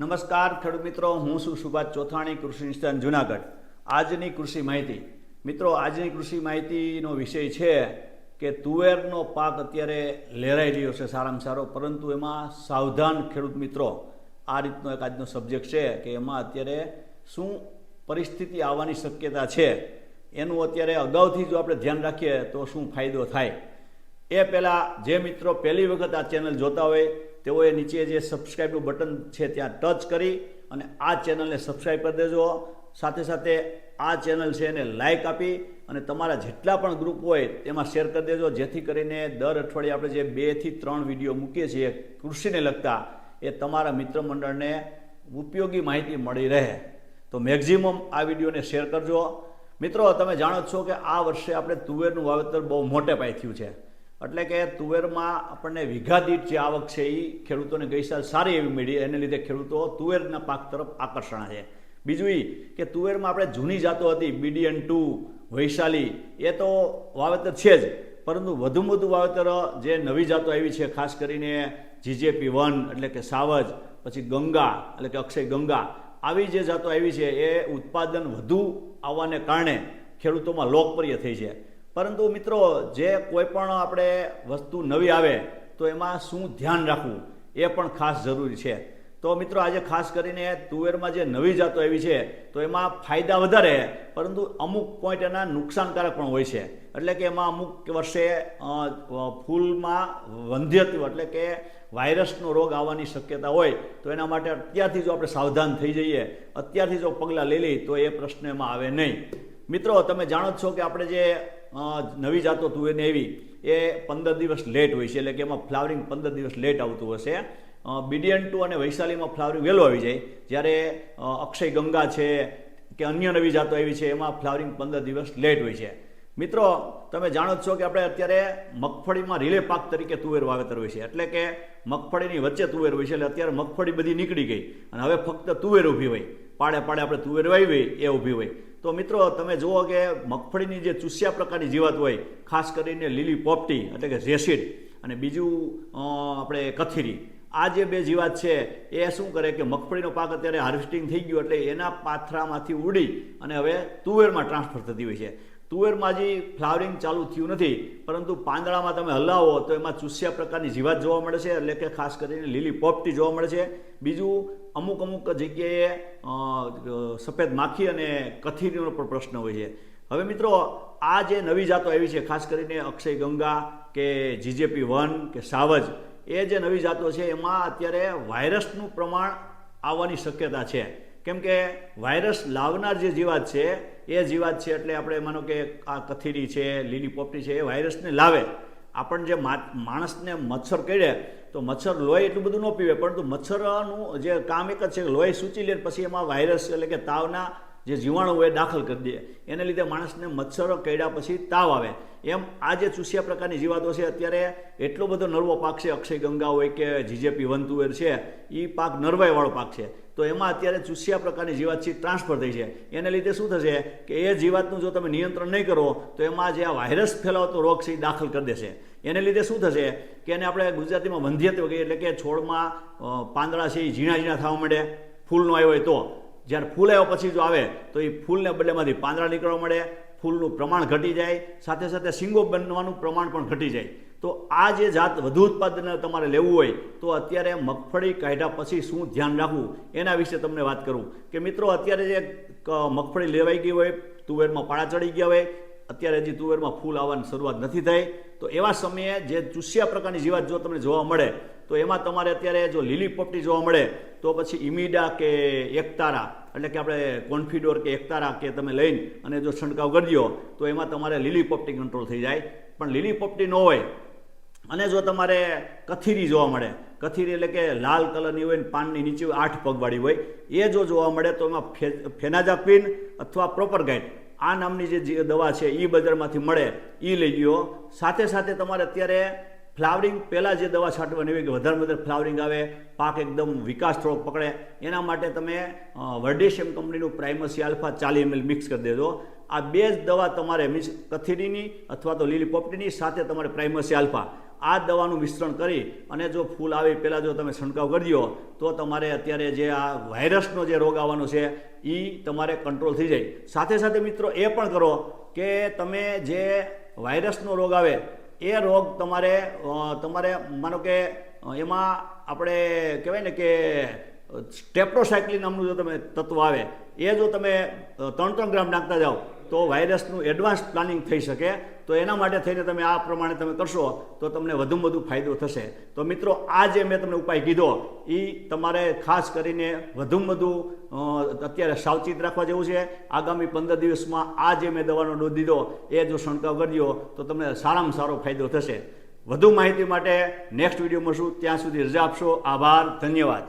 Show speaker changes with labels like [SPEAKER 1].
[SPEAKER 1] નમસ્કાર ખેડૂત મિત્રો, હું છું સુભાષ ચોથાણી, કૃષિ નિષ્ઠાન જુનાગઢ. આજની કૃષિ માહિતી. મિત્રો, આજની કૃષિ માહિતીનો વિષય છે કે તુવેરનો પાક અત્યારે લહેરાઈ રહ્યો છે સારામાં સારો, પરંતુ એમાં સાવધાન ખેડૂત મિત્રો, આ રીતનો એક આજનો સબ્જેક્ટ છે કે એમાં અત્યારે શું પરિસ્થિતિ આવવાની શક્યતા છે, એનું અત્યારે અગાઉથી જો આપણે ધ્યાન રાખીએ તો શું ફાયદો થાય. એ પહેલાં જે મિત્રો પહેલી વખત આ ચેનલ જોતા હોય તેઓએ નીચે જે સબસ્ક્રાઈબનું બટન છે ત્યાં ટચ કરી અને આ ચેનલને સબસ્ક્રાઈબ કરી દેજો. સાથે સાથે આ ચેનલ છે એને લાઇક આપી અને તમારા જેટલા પણ ગ્રુપ હોય તેમાં શેર કરી દેજો. જેથી કરીને દર અઠવાડિયે આપણે જે બેથી ત્રણ વીડિયો મૂકીએ છીએ કૃષિને લગતા, એ તમારા મિત્ર મંડળને ઉપયોગી માહિતી મળી રહે. તો મેક્ઝિમમ આ વિડીયોને શેર કરજો. મિત્રો, તમે જાણો છો કે આ વર્ષે આપણે તુવેરનું વાવેતર બહુ મોટે પાયે થયું છે. એટલે કે તુવેરમાં આપણને વીઘા દીઠ જે આવક છે એ ખેડૂતોને ગઈ સાલ સારી એવી મળી એને લીધે ખેડૂતો તુવેરના પાક તરફ આકર્ષણ છે. બીજું એ કે તુવેરમાં આપણે જૂની જાતો હતી, બીડીએન ટુ, વૈશાલી, એ તો વાવેતર છે જ. પરંતુ વધુમાં વધુ વાવેતર જે નવી જાતો આવી છે, ખાસ કરીને જીજેપી વન, એટલે કે સાવજ, પછી ગંગા, એટલે કે અક્ષય ગંગા, આવી જે જાતો આવી છે, એ ઉત્પાદન વધુ આવવાને કારણે ખેડૂતોમાં લોકપ્રિય થઈ છે. પરંતુ મિત્રો, જે કોઈ પણ આપણે વસ્તુ નવી આવે, તો એમાં શું ધ્યાન રાખવું, એ પણ ખાસ જરૂરી છે. તો મિત્રો, આજે ખાસ કરીને તુવેરમાં જે નવી જાતો આવી છે, તો એમાં ફાયદા વધારે, પરંતુ અમુક પોઈન્ટ એના નુકસાનકારક પણ હોય છે. એટલે કે એમાં અમુક વર્ષે ફૂલમાં વંધ્યત્વ એટલે કે વાયરસનો રોગ આવવાની શક્યતા હોય, તો એના માટે અત્યારથી જો આપણે સાવધાન થઈ જઈએ, અત્યારથી જો પગલાં લઈ લઈએ, તો એ પ્રશ્ન એમાં આવે નહીં. મિત્રો, તમે જાણો છો કે આપણે જે નવી જાતો તુવેરની એવી. એ પંદર દિવસ લેટ હોય છે, એટલે કે એમાં ફ્લાવરિંગ પંદર દિવસ લેટ આવતું હશે. બીડીએન ટુ અને વૈશાલીમાં ફ્લાવરિંગ વહેલો આવી જાય. જ્યારે અક્ષય ગંગા છે, કે અન્ય નવી જાતો આવી છે, એમાં ફ્લાવરિંગ પંદર દિવસ લેટ હોય છે. મિત્રો, તમે જાણો છો કે આપણે અત્યારે મગફળીમાં રિલે પાક તરીકે તુવેર વાવેતર હોય છે. એટલે કે મગફળીની વચ્ચે તુવેર હોય છે, એટલે અત્યારે મગફળી બધી નીકળી ગઈ. અને હવે ફક્ત તુવેર ઊભી હોય. પાડે પાડે આપણે તુવેર વાવી એ ઊભી હોય. તો મિત્રો, તમે જુઓ કે મગફળીની જે ચૂસ્યા પ્રકારની જીવાત હોય, ખાસ કરીને લીલી પોપટી એટલે કે રેસિડ અને બીજું આપણે કથીરી, આ જે બે જીવાત છે, એ શું કરે કે મગફળીનો પાક અત્યારે હાર્વેસ્ટિંગ થઈ ગયું એટલે એના પાથરામાંથી ઉડી અને હવે તુવેરમાં ટ્રાન્સફર થતી હોય છે. તુવેરમાં હજી ફ્લાવરિંગ ચાલુ થયું નથી, પરંતુ પાંદડામાં તમે હલાવો તો એમાં ચૂસ્યા પ્રકારની જીવાત જોવા મળે છે, એટલે કે ખાસ કરીને લીલી પોપટી જોવા મળે છે. બીજું અમુક અમુક જગ્યાએ સફેદ માખી અને કથીરીનો પણ પ્રશ્ન હોય છે. હવે મિત્રો, આ જે નવી જાતો આવી છે, ખાસ કરીને અક્ષય ગંગા કે જીજેપી વન કે સાવજ, એ જે નવી જાતો છે, એમાં અત્યારે વાયરસનું પ્રમાણ આવવાની શક્યતા છે. કેમ કે વાયરસ લાવનાર જે જીવાત છે, એ જીવાત છે એટલે આપણે માનો કે આ કથીરી છે લીલી પોપટી છે, એ વાયરસને લાવે. આપણને જે માણસને મચ્છર કરડે તો મચ્છર લોહી એટલું બધું ન પીવે, પરંતુ મચ્છરનું જે કામ એક જ છે લોહી સૂચી લે પછી એમાં વાયરસ એટલે કે તાવના જે જીવાણુ હોય એ દાખલ કરી દે. એને લીધે માણસને મચ્છરો કરડ્યા પછી તાવ આવે. એમ આ જે ચૂસ્યા પ્રકારની જીવાતો છે, અત્યારે એટલો બધો નરવો પાક છે, અક્ષય ગંગા હોય કે જીજેપી વંતુવેર છે એ પાક નરવાઈવાળો પાક છે. તો એમાં અત્યારે ચૂસ્યા પ્રકારની જીવાત છે ટ્રાન્સફર થઈ છે. એને લીધે શું થશે કે એ જીવાતનું જો તમે નિયંત્રણ નહીં કરો, તો એમાં જે આ વાયરસ ફેલાવતો રોગ છે એ દાખલ કરી દેશે. એને લીધે શું થશે કે એને આપણે ગુજરાતીમાં વંધ્યત્વ કહીએ એટલે કે છોડમાં પાંદડા છે એ ઝીણા ઝીણા થવા માંડે. ફૂલનો આવ્યો હોય તો. જ્યારે ફૂલ આવ્યા પછી જો આવે, તો એ ફૂલને બદલેમાંથી પાંદડા નીકળવા મળે, ફૂલનું પ્રમાણ ઘટી જાય, સાથે સાથે સિંગો બનવાનું પ્રમાણ પણ ઘટી જાય. તો આ જે જાત વધુ ઉત્પાદન તમારે લેવું હોય, તો અત્યારે મગફળી કાઢ્યા પછી શું ધ્યાન રાખવું? એના વિશે તમને વાત કરું. કે મિત્રો, અત્યારે જે મગફળી લેવાઈ ગઈ હોય, તુવેરમાં પાળા ચડી ગયા હોય, અત્યારે હજી તુવેરમાં ફૂલ આવવાની શરૂઆત નથી થઈ. તો એવા સમયે જે ચૂસ્યા પ્રકારની જીવાત જો તમને જોવા મળે તો એમાં તમારે અત્યારે જો લીલી પોપટી જોવા મળે, તો પછી ઇમિડા કે એકતારા, એટલે કે આપણે કોન્ફિડોર કે એકતારા કે તમે લઈને અને જો છંટકાવ કરી તો એમાં તમારે લીલી પોપટી કંટ્રોલ થઈ જાય. પણ લીલી પોપટી ન હોય, અને જો તમારે કથીરી જોવા મળે, કથીરી એટલે કે લાલ કલરની હોય ને પાનની નીચે આઠ પગવાળી હોય, એ જો જોવા મળે તો એમાં ફે ફેનાજાક્વિન અથવા પ્રોપર ગાઈડ આ નામની જે દવા છે એ બજારમાંથી મળે એ લઈ ગયો સાથે સાથે તમારે અત્યારે ફ્લાવરિંગ, પહેલાં જે દવા છાંટવાની હોય કે વધારે વધારે ફ્લાવરિંગ આવે, પાક એકદમ વિકાસ થોડો પકડે, એના માટે તમે વર્ડેશિયમ કંપનીનું પ્રાઇમસી આલ્ફા ચાલી એમએલ મિક્સ કરી દેજો. આ બે જ દવા તમારે મીન્સ કથીરીની અથવા તો લીલી પોપટીની સાથે તમારે પ્રાઇમસી આલ્ફા. આ દવાનું મિશ્રણ કરી અને જો ફૂલ આવે પહેલાં જો તમે છંટકાવ કરી દો, તો તમારે અત્યારે જે આ વાયરસનો જે રોગ આવવાનો છે એ તમારે કંટ્રોલ થઈ જાય. સાથે સાથે મિત્રો એ પણ કરો કે તમે જે વાયરસનો રોગ આવે એ રોગ તમારે તમારે માનો કે એમાં આપણે કહેવાય ને કે સ્ટેપ્ટોસાયક્લિન નામનું જો તમે તત્વ આવે, એ જો તમે ત્રણ ત્રણ ગ્રામ નાખતા જાઓ તો વાયરસનું એડવાન્સ પ્લાનિંગ થઈ શકે. તો એના માટે થઈને તમે આ પ્રમાણે તમે કરશો, તો તમને વધુમાં વધુ ફાયદો થશે. તો મિત્રો, આ જે મેં તમને ઉપાય કીધો એ તમારે ખાસ કરીને વધુમાં વધુ અત્યારે સાવચેત રાખવા જેવું છે. આગામી પંદર દિવસમાં આ જે મેં દવાનો ડોઝ દીધો, એ જો છંટકાવ કર્યો તો તમને સારામાં સારો ફાયદો થશે. વધુ માહિતી માટે નેક્સ્ટ વીડિયો મળશું ત્યાં સુધી રજા આપશો. આભાર, ધન્યવાદ.